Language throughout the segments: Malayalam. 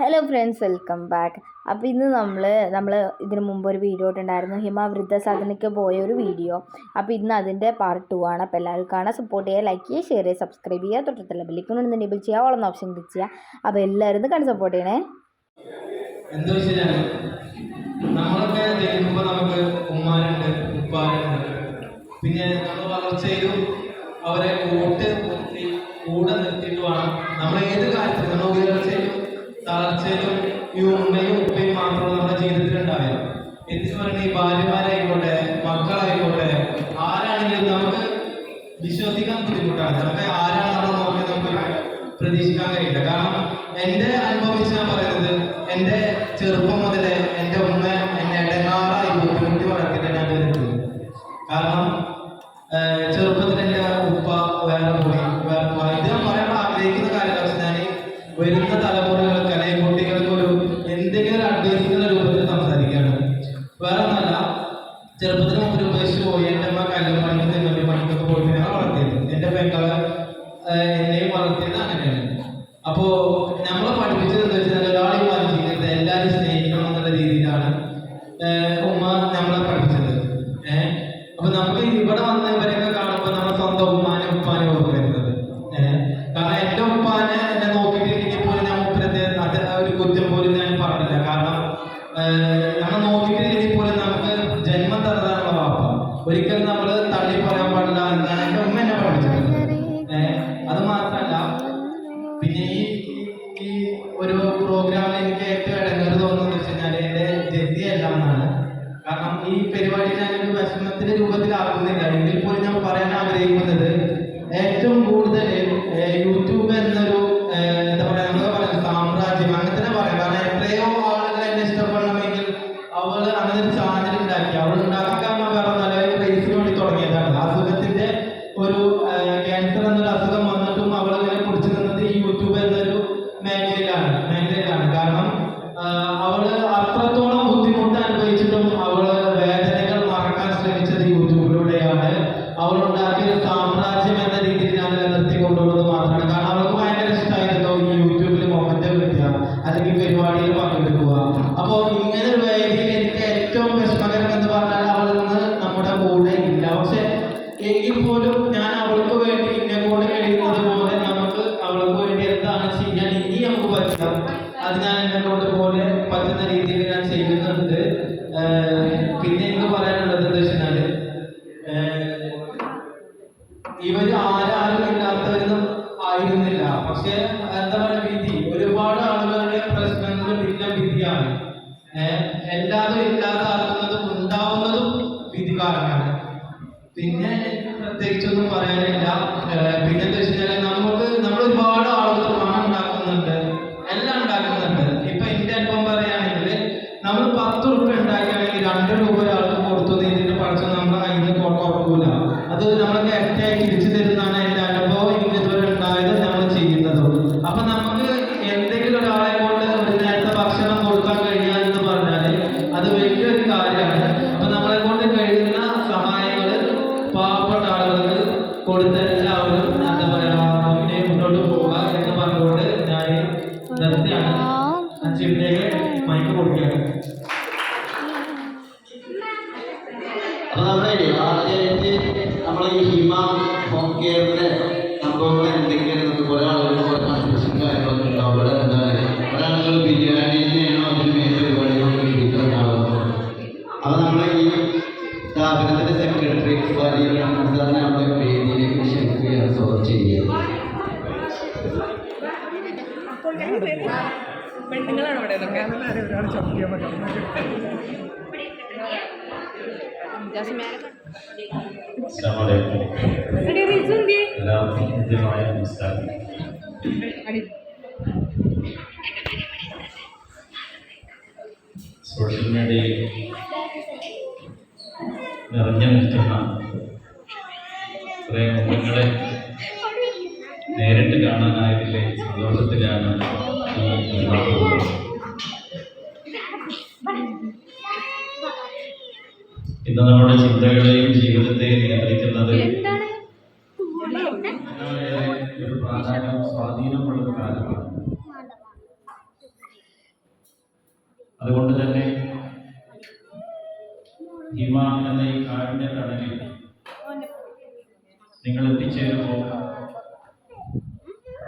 ഹലോ ഫ്രണ്ട്സ് വെൽക്കം ബാക്ക് അപ്പോൾ ഇന്ന് നമ്മൾ നമ്മൾ ഇതിനു മുമ്പ് ഒരു വീഡിയോ ഇട്ടുണ്ടായിരുന്നു ഹിമ വൃദ്ധസാധനയ്ക്ക് പോയ ഒരു വീഡിയോ അപ്പോൾ ഇന്ന് അതിന്റെ പാർട്ട് ടു ആണ്. അപ്പോൾ എല്ലാവരും കാണാൻ സപ്പോർട്ട് ചെയ്യുക ലൈക്ക് ചെയ്യുക ഷെയർ ചെയ്യുക സബ്സ്ക്രൈബ് ചെയ്യുക. തൊട്ടത്തില്ല ബെല്ലിക്കൊന്നും എനേബിൾ ചെയ്യുക. ഓളൊന്ന് ഓപ്ഷൻ ക്ലിക്ക് ചെയ്യുക. അപ്പോൾ എല്ലാവരും കണ്ട് സപ്പോർട്ട് ചെയ്യണേ. എന്താ വെച്ചാൽ നമുക്ക് പിന്നെ നമ്മൾ വളർച്ചയിലും അവരെ കൂട്ട് നിർത്തി കൂടെ നിർത്തിയിട്ട് വേണം. നമ്മൾ ഏത് കാര്യത്തിലും നമ്മൾ ഉയർച്ചയിലും തളർച്ചയിലും ഈ ഉമ്മയും ഉപ്പയും മാത്രമേ നമ്മുടെ ജീവിതത്തിൽ ഉണ്ടാവില്ല എന്തിനു പറഞ്ഞ ഈ ഭാര്യമാരായിക്കോട്ടെ മക്കളായിക്കോട്ടെ ആരാണെങ്കിലും നമുക്ക് വിശ്വസിക്കാൻ ബുദ്ധിമുട്ടാണ്. നമുക്ക് ആരാണ് നമ്മളെ നോക്കി നമുക്ക് പ്രതീക്ഷിക്കാൻ കഴിയില്ല. കാരണം എന്റെ അനുഭവം വെച്ച് ഞാൻ പറയുന്നത് എന്റെ ചെറുപ്പം മുതലേ ചെറുപ്പത്തിൽ മുമ്പിൽ ഉപേക്ഷിച്ച് പോയി എന്റെ അമ്മ കല്യാണം പണിക്ക് തെങ്ങി പണിക്കൊക്കെ പോയിട്ട് ഒരിക്കലും നമ്മൾ തള്ളി പറയാൻ പാടില്ല. എന്നാണ് എന്റെ ഉമ്മ എന്നെ പഠിപ്പിച്ചത്? അത്. മാത്രമല്ല പിന്നെ ഈ ഈ- ഒരു പ്രോഗ്രാമിൽ എനിക്ക് ഏറ്റവും ഇടങ്ങേറ് തോന്നുന്നു വെച്ച് കഴിഞ്ഞാൽ എന്റെ ജെസ്സി എല്ലാം എന്നാണ്. കാരണം ഈ പരിപാടി ഞാനൊരു വിഷമത്തിന്റെ രൂപത്തിലാക്കുന്നില്ല. എങ്കിൽ അത് ഞാൻ എന്നെ കൊണ്ട് പോലെ പറ്റുന്ന രീതിയിൽ ഞാൻ ചെയ്യുന്നുണ്ട്. പിന്നെ എനിക്ക് പറയാനുള്ളത് എന്താ വെച്ചാൽ ഇവർ ആരാരും ഇല്ലാത്തവരൊന്നും ആയിരുന്നില്ല. പക്ഷെ എന്താ പറയുക വിധി ഒരുപാട് ആളുകളുടെ പ്രശ്നങ്ങൾ പിന്നെ വിധിയാണ് എല്ലാതും ഇല്ലാതെ ആകുന്നതും ഉണ്ടാവുന്നതും വിധി കാരണമാണ് പിന്നെ പ്രത്യേകിച്ചൊന്നും പറയാനില്ല. പിന്നെ അഞ്ചിലേക്ക് മൈക്ക് കൊടുക്കുകയാണ്. അപ്പൊ നമ്മളെ ആദ്യമായിട്ട് നമ്മൾ ഈ ഹിമ ഹോം കെയറിന്റെ ഹൃദ്യമായ നമസ്കാരം അടി. സോഷ്യൽ മീഡിയയിൽ നിറഞ്ഞു നിൽക്കുന്ന കുറേ മുഖങ്ങളെ നേരിട്ട് കാണാനായതിലെ സന്തോഷത്തിലാണ് ഈ ഇന്ന് നമ്മുടെ ചിന്തകളെയും ജീവിതത്തെയും നിയന്ത്രിക്കുന്നത് ഒരു പ്രാധാന്യം സ്വാധീനമുള്ള ഒരു കാലമാണ് അതുകൊണ്ട് തന്നെ ഹിമ എന്ന ഈ കാടിന്റെ തണലിൽ നിങ്ങൾ എത്തിച്ചേരുമ്പോൾ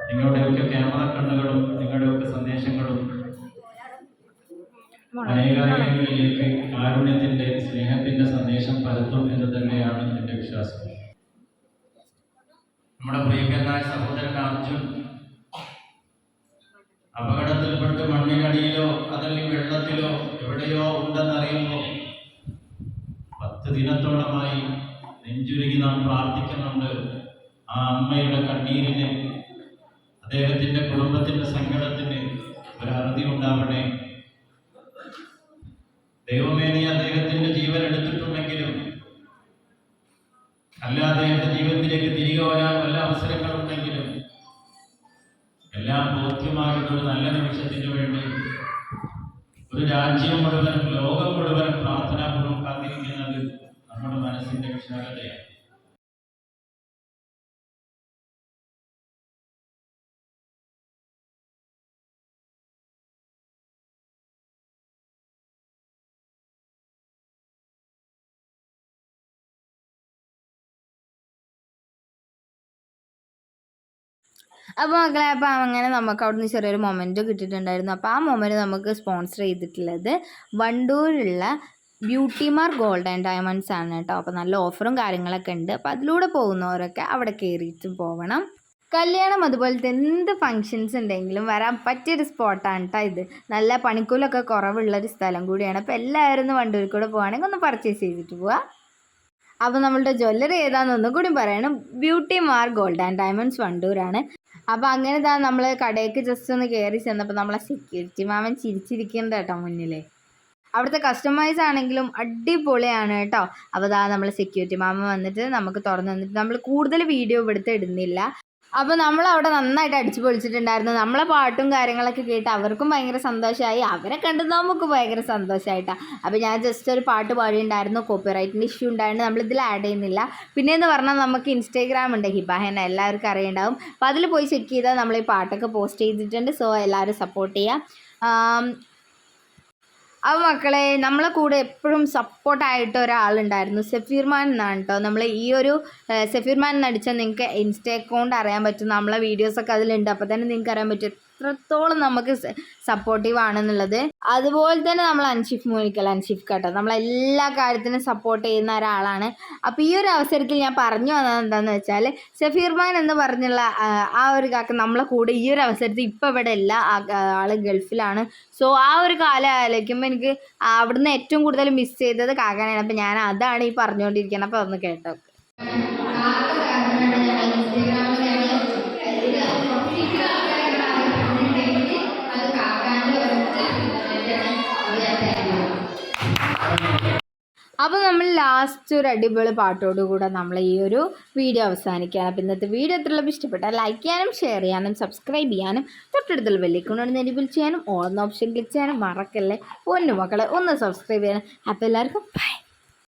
നിങ്ങളുടെയൊക്കെ ക്യാമറ കണ്ണുകളും നിങ്ങളുടെയൊക്കെ സന്ദേശങ്ങളും അനേകായിരങ്ങളിലേക്ക് കാരുണ്യത്തിന്റെ സ്നേഹത്തിന്റെ സന്ദേശം പരത്തും എന്ന് തന്നെയാണ് എന്റെ വിശ്വാസം. നമ്മുടെ പ്രിയങ്കരനായ സഹോദരൻ അർജുൻ അപകടത്തിൽപ്പെട്ട് മണ്ണിനടിയിലോ അതല്ലെങ്കിൽ വെള്ളത്തിലോ എവിടെയോ ഉണ്ടെന്നറിയുമ്പോൾ പത്ത് ദിനത്തോളമായി നെഞ്ചുരുകി നാം പ്രാർത്ഥിക്കുന്നുണ്ട്. ആ അമ്മയുടെ കണ്ണീരിന് അദ്ദേഹത്തിന്റെ കുടുംബത്തിന്റെ സങ്കടത്തിന് ഒരു അറുതി ഉണ്ടാവണേ ദൈവമേനി അദ്ദേഹത്തിന്റെ ജീവൻ എടുത്തിട്ടുണ്ടെങ്കിലും അല്ലാതെ എന്റെ ജീവിതത്തിലേക്ക് തിരികെ വരാൻ വല്ല അവസരങ്ങളുണ്ടെങ്കിലും എല്ലാം ബോധ്യമാകുന്ന ഒരു നല്ല നിമിഷത്തിനു വേണ്ടി ഒരു രാജ്യം മുഴുവൻ ലോകം മുഴുവൻ പ്രാർത്ഥനാപൂർവം കാത്തിരിക്കുന്നത് നമ്മുടെ മനസ്സിന്റെ വിശാലതയാണ്. അപ്പോൾ മക്കളെ അപ്പോൾ അങ്ങനെ നമുക്ക് അവിടുന്ന് ചെറിയൊരു മൊമെന്റ് കിട്ടിയിട്ടുണ്ടായിരുന്നു. അപ്പോൾ ആ മൊമെന്റ് നമുക്ക് സ്പോൺസർ ചെയ്തിട്ടുള്ളത് വണ്ടൂരുള്ള ബ്യൂട്ടിമാർ ഗോൾഡ് ആൻഡ് ഡയമണ്ട്സ് ആണ് കേട്ടോ. അപ്പോൾ നല്ല ഓഫറും കാര്യങ്ങളൊക്കെ ഉണ്ട്. അപ്പോൾ അതിലൂടെ പോകുന്നവരൊക്കെ അവിടെ കയറിയിട്ട് പോകണം കല്യാണം അതുപോലത്തെ എന്ത് ഫങ്ഷൻസ് ഉണ്ടെങ്കിലും വരാൻ പറ്റിയൊരു സ്പോട്ടാണ് കേട്ടോ ഇത്. നല്ല പണിക്കൂലൊക്കെ കുറവുള്ളൊരു സ്ഥലം കൂടിയാണ്. അപ്പോൾ എല്ലാവരും ഒന്ന് വണ്ടൂരിൽ കൂടെ പോകുകയാണെങ്കിൽ ഒന്ന് പർച്ചേസ് ചെയ്തിട്ട് പോവാം. അപ്പോൾ നമ്മളുടെ ജ്വല്ലറി ഏതാണെന്നൊന്നും കൂടി പറയണം. Beauty Mar gold and diamonds വണ്ടൂരാണ്. അപ്പോൾ അങ്ങനെ ഇതാ നമ്മൾ കടയ്ക്ക് ജസ്റ്റ് ഒന്ന് കയറി ചെന്നപ്പോൾ നമ്മളെ സെക്യൂരിറ്റി മാമൻ ചിരിച്ചിരിക്കുന്നുണ്ട് കേട്ടോ മുന്നിൽ അവിടുത്തെ കസ്റ്റമൈസ് ആണെങ്കിലും അടിപൊളിയാണ് കേട്ടോ. അപ്പോൾ ഇതാ നമ്മൾ സെക്യൂരിറ്റി മാമ വന്നിട്ട് നമുക്ക് തുറന്നു തന്നിട്ട് നമ്മൾ കൂടുതൽ വീഡിയോ ഇവിടുത്തെ ഇടുന്നില്ല. അപ്പോൾ നമ്മൾ അവിടെ നന്നായിട്ട് അടിച്ചു പൊളിച്ചിട്ടുണ്ടായിരുന്നു. നമ്മളെ പാട്ടും കാര്യങ്ങളൊക്കെ കേട്ട് അവർക്കും ഭയങ്കര സന്തോഷമായി അവരെ കണ്ട് നമുക്ക് ഭയങ്കര സന്തോഷമായിട്ടാണ് അപ്പോൾ ഞാൻ ജസ്റ്റ് ഒരു പാട്ട് പാടിയിട്ടുണ്ടായിരുന്നു. കോപ്പിറൈറ്റിന്റെ ഇഷ്യൂ ഉണ്ടായിരുന്നു നമ്മളിതിൽ ആഡ് ചെയ്യുന്നില്ല. പിന്നെ എന്ന് പറഞ്ഞാൽ നമുക്ക് ഇൻസ്റ്റാഗ്രാം ഉണ്ട് ഹിബാഹന എല്ലാവർക്കും അറിയുണ്ടാവും. അപ്പോൾ അതിൽ പോയി ചെക്ക് ചെയ്താൽ നമ്മൾ ഈ പാട്ടൊക്കെ പോസ്റ്റ് ചെയ്തിട്ടുണ്ട്. സോ എല്ലാവരും സപ്പോർട്ട് ചെയ്യുക അപ്പോൾ മക്കളെ നമ്മളെ കൂടെ എപ്പോഴും സപ്പോർട്ടായിട്ട് ഒരാളുണ്ടായിരുന്നു സെഫീർമാൻ എന്നാണ് കേട്ടോ നമ്മൾ ഈ ഒരു സെഫീർമാൻ സഫീർമാൻ എന്ന് നിങ്ങൾക്ക് ഇൻസ്റ്റ അക്കൗണ്ട് അറിയാൻ പറ്റും. നമ്മളെ വീഡിയോസൊക്കെ അതിലുണ്ട്. അപ്പോൾ തന്നെ നിങ്ങൾക്ക് അറിയാൻ പറ്റും. എത്രത്തോളം നമുക്ക് സപ്പോർട്ടീവ് ആണെന്നുള്ളത്. അതുപോലെ തന്നെ നമ്മൾ അൻഷിഫ് മോനിക്കൽ അൻഷിഫ് കേട്ടോ. നമ്മൾ എല്ലാ കാര്യത്തിനും സപ്പോർട്ട് ചെയ്യുന്ന ഒരാളാണ്. അപ്പോൾ ഈ ഒരു അവസരത്തിൽ ഞാൻ പറഞ്ഞു വന്നത് എന്താണെന്ന് വെച്ചാൽ സഫീർമാൻ എന്ന് പറഞ്ഞുള്ള ആ, ഒരു കാക്ക നമ്മളെ കൂടെ ഈ ഒരു അവസരത്തിൽ ഇപ്പോൾ ഇവിടെ ഇല്ല ആ ആ ആൾ ഗൾഫിലാണ്. സോ ആ ഒരു കാലം ആലോചിക്കുമ്പോൾ എനിക്ക് അവിടുന്ന് ഏറ്റവും കൂടുതൽ മിസ് ചെയ്തത് കാക്കാനാണ് അപ്പോൾ ഞാൻ അതാണ് ഈ പറഞ്ഞുകൊണ്ടിരിക്കുന്നത് അപ്പോൾ ഒന്ന് കേട്ടോ അപ്പോൾ നമ്മൾ ലാസ്റ്റ് ഒരു അടിപൊളി പാട്ടോട് കൂടെ നമ്മൾ ഈ ഒരു വീഡിയോ അവസാനിക്കുകയാണ്. അപ്പോൾ ഇന്നത്തെ വീഡിയോ എത്രയുള്ള ഇഷ്ടപ്പെട്ടാൽ ലൈക്ക് ചെയ്യാനും ഷെയർ ചെയ്യാനും സബ്സ്ക്രൈബ് ചെയ്യാനും തൊട്ടടുത്തുള്ള വെല്ലിക്കൊണ്ടാണ് എനേബിൾ ചെയ്യാനും ഓൺ ഓപ്ഷൻ ക്ലിക്ക് ചെയ്യാനും മറക്കല്ലേ. ഒന്ന് മക്കളെ ഒന്ന് സബ്സ്ക്രൈബ് ചെയ്യാനും. അപ്പോൾ എല്ലാവർക്കും ബൈ